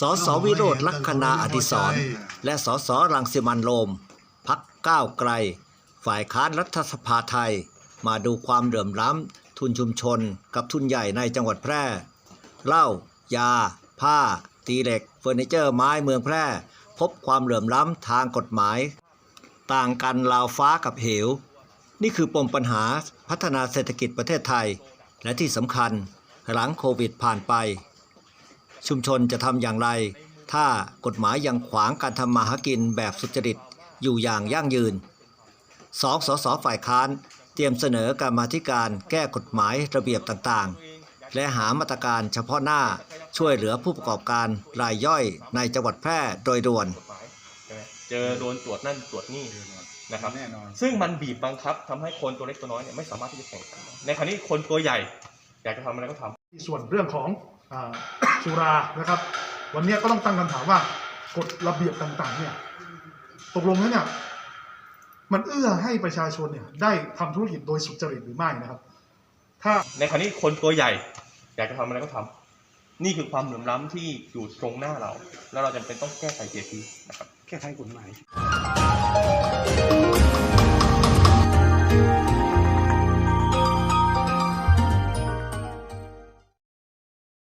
สสวิโรธลัคนาอดิศรและสสรังสิมันโรมพักก้าวไกล ฝ่ายค้านรัฐสภาไทย มาดูความเหลื่อมล้ำ ทุนชุมชนกับทุนใหญ่ในจังหวัดแพร่เหล้ายา ผ้า ตีเหล็ก เฟอร์นิเจอร์ไม้เมืองแพร่ พบความเหลื่อมล้ำทางกฎหมาย ต่างกันราวฟ้ากับเหว นี่คือปมปัญหาพัฒนาเศรษฐกิจประเทศไทย และที่สำคัญหลังโควิดผ่านไป ชุมชนจะทำอย่างไร ถ้ากฎหมายยังขวางการทำมาหากินแบบสุจริตอยู่อย่างยั่งยืนสองสสฝ่ายค้านเตรียมเสนอการมาธิการแก้กฎหมายระเบียบต่างๆ และหามาตรการเฉพาะหน้าช่วยเหลือผู้ประกอบการรายย่อยในจังหวัดแพร่โดยด่วนกฎหมายใช่ไหมเจอโดนตรวจนั่นตรวจนี่นะครับแน่นอนซึ่งมันบีบบังคับทำให้คนตัวเล็กตัวน้อยเนี่ยไม่สามารถที่จะแข่งขันได้ในขณะนี้คนตัวใหญ่ อยากจะทำอะไรก็ทำ ส่วนเรื่องของอาสุรานะครับ วันนี้ก็ต้องตั้งคำถามว่ากฎระเบียบต่างๆ เนี่ยตกลงแล้วเนี่ยมันเอื้อให้ประชาชนเนี่ยได้ทำธุรกิจโดยสุจริตหรือไม่นะครับ ถ้าในขณะนี้คนตัวใหญ่ อยากจะทำอะไรก็ทำนี่คือความเหลื่อมล้ำที่อยู่ตรงหน้าเรา แล้วเราจำเป็นต้องแก้ไขเจทีนะครับแก้ไขกฎหมาย